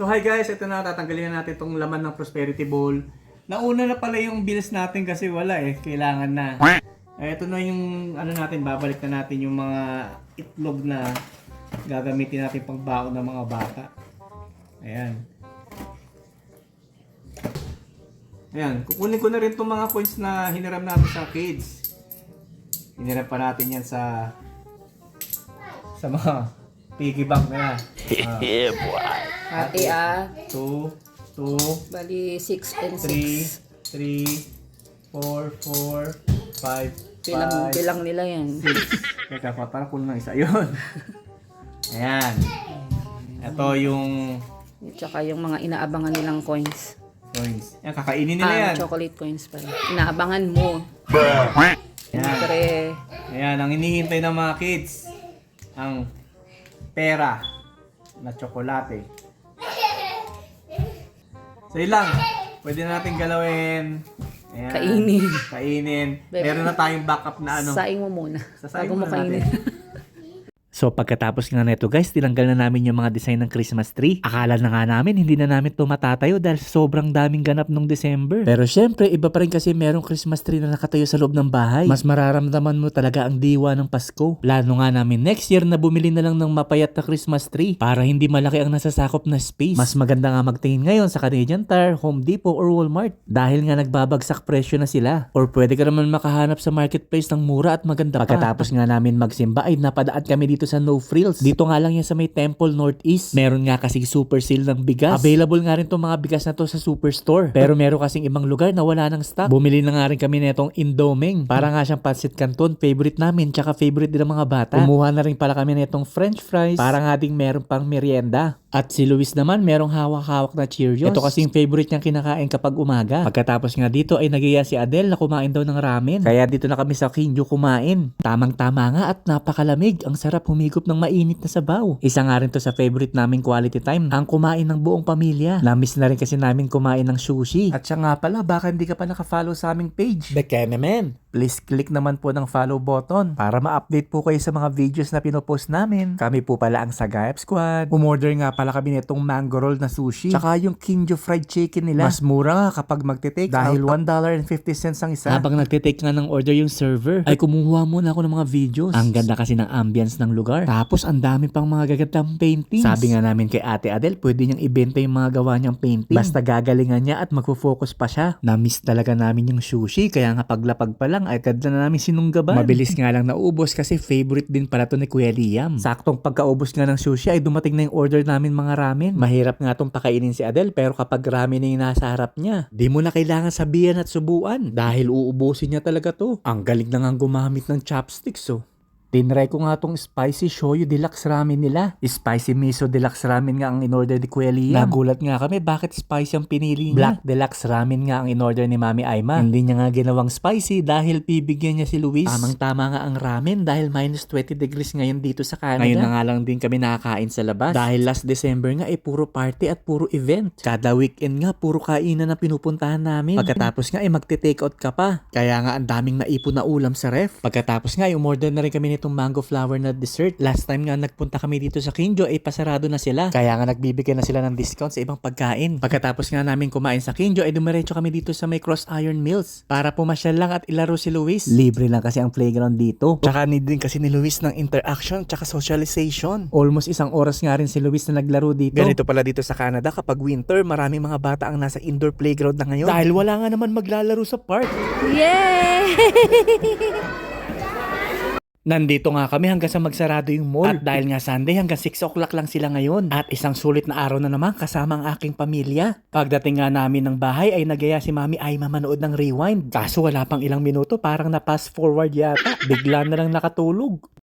So hi guys, ito na tatanggalin na natin itong laman ng Prosperity Bowl. Nauna na pala yung bills natin kasi wala eh, kailangan na. Eh, ito na yung ano natin, babalik na natin yung mga itlog na gagamitin natin pang baon ng mga bata. Ayan. Ayan, kukunin ko na rin itong mga coins na hiniram natin sa kids. Hiniram pa natin yan sa sa mga piggy bank na. Ah. Yeah, boy. Ate ah, 2, 2, bali 6 and 3, 3, 4, 4, 5, Bilang, bilang nila yan. 6. Teka pa, parang kulang ng isa yun. Ayan. Ito yung Tsaka yung mga inaabangan nilang coins. coins. Yan, kakainin nila Ah, yan. chocolate coins pala. Inaabangan mo. Yan. Siyempre, Ayan, ang inihintay ng mga kids. Ang pera na tsokolate. So yun lang. Pwede na natin galawin. Ayan. Kainin. Kainin. Meron na tayong backup na ano. saing mo muna. Sasayin Bago mo muna natin. So pagkatapos nga neto guys, tinanggal na namin yung mga design ng Christmas tree. Akala na nga namin hindi na namin to matatayo dahil sobrang daming ganap nung December. Pero syempre, iba pa rin kasi merong Christmas tree na nakatayo sa loob ng bahay. Mas mararamdaman mo talaga ang diwa ng Pasko. Plano nga namin next year na bumili na lang ng mapayat na Christmas tree para hindi malaki ang nasasakop na space. Mas maganda nga magtingin ngayon sa Canadian Tire, Home Depot or Walmart dahil nga nagbabagsak presyo na sila. Or pwede ka naman makahanap sa marketplace ng mura at maganda pa. Pagkatapos nga namin magsimba ay napadaan kami dito sa No Frills. Dito nga lang yan sa may Temple Northeast. Meron nga kasi super sale ng bigas. Available nga rin tong mga bigas na to sa superstore. Pero meron kasing ibang lugar na wala ng stock. Bumili na nga rin kami netong Indoming. Para nga siyang pancit canton. Favorite namin. Tsaka favorite din ng mga bata. Kumuha na rin pala kami netong french fries. Para nga ding meron pang merienda. At si Luis naman merong hawak-hawak na Cheerios. Ito kasing favorite niyang kinakain kapag umaga. Pagkatapos nga dito ay nagiya si Adele na kumain daw ng ramen. Kaya dito na kami sa Kinjo kumain. Tamang-tama nga at napakalamig. Ang sarap humigop ng mainit na sabaw. Isa nga rin to sa favorite naming quality time. Ang kumain ng buong pamilya. Namiss na rin kasi namin kumain ng sushi. At siya nga pala, baka hindi ka pa nakafollow sa aming page. Bekenemen. Please click naman po ng follow button para ma-update po kayo sa mga videos na pinopost namin. Kami po pala ang Sagayap Squad. Umorder nga pala kami nitong mango roll na sushi. Tsaka yung Kinjo fried chicken nila. Mas mura nga kapag magte-take dahil $1.50 ang isa. Habang nagte-take nga ng order yung server, ay kumuha muna ako ng mga videos. Ang ganda kasi ng ambience ng lugar. Tapos ang dami pang mga gagandang paintings. Sabi nga namin kay Ate Adele, pwede niyang ibenta yung mga gawa niyang painting. Basta gagalingan niya at magfo-focus pa siya. Na-miss talaga namin yung sushi, kaya nga paglapag pa lang, ay agad na namin sinunggaban. Mabilis nga lang naubos kasi favorite din pala to ni Kuya Liam. Saktong pagkaubos nga ng sushi ay dumating na yung order namin mga ramen. Mahirap nga tong pakainin si Adele pero kapag ramen na yung nasa harap niya, di mo na kailangan sabihan at subuan dahil uubusin niya talaga to. Ang galing na nga gumamit ng chopsticks oh. Tinry ko nga tong spicy shoyu deluxe ramen nila. Spicy miso deluxe ramen nga ang in-order ni Kuya Liam. Nagulat nga kami bakit spicy ang pinili niya. Black deluxe ramen nga ang in-order ni Mami Aima. Hindi niya nga ginawang spicy dahil bibigyan niya si Luis. Tamang tama nga ang ramen dahil minus 20 degrees ngayon dito sa Canada. Ngayon na nga lang din kami nakakain sa labas. Dahil last December nga ay puro party at puro event. Kada weekend nga puro kainan na pinupuntahan namin. Pagkatapos nga ay magte-take out ka pa. Kaya nga ang daming naipon na ulam sa ref. Pagkatapos nga ay umorder na rin kami nitong mango flower na dessert. Last time nga nagpunta kami dito sa Kinjo ay pasarado na sila. Kaya nga nagbibigay na sila ng discount sa ibang pagkain. Pagkatapos nga namin kumain sa Kinjo ay dumiretso kami dito sa may Cross Iron Mills para pumasyal lang at ilaro si Luis. Libre lang kasi ang playground dito. Tsaka need din kasi ni Luis ng interaction tsaka socialization. Almost isang oras nga rin si Luis na naglaro dito. Ganito pala dito sa Canada kapag winter maraming mga bata ang nasa indoor playground na ngayon. Dahil wala nga naman maglalaro sa park. Yay! Nandito nga kami hanggang sa magsarado yung mall. At dahil nga Sunday, hanggang 6 o'clock lang sila ngayon. At isang sulit na araw na naman kasama ang aking pamilya. Pagdating nga namin ng bahay ay nagaya si Mami ay mamanood ng rewind. Kaso wala pang ilang minuto, parang na-pass forward yata. Bigla na lang nakatulog.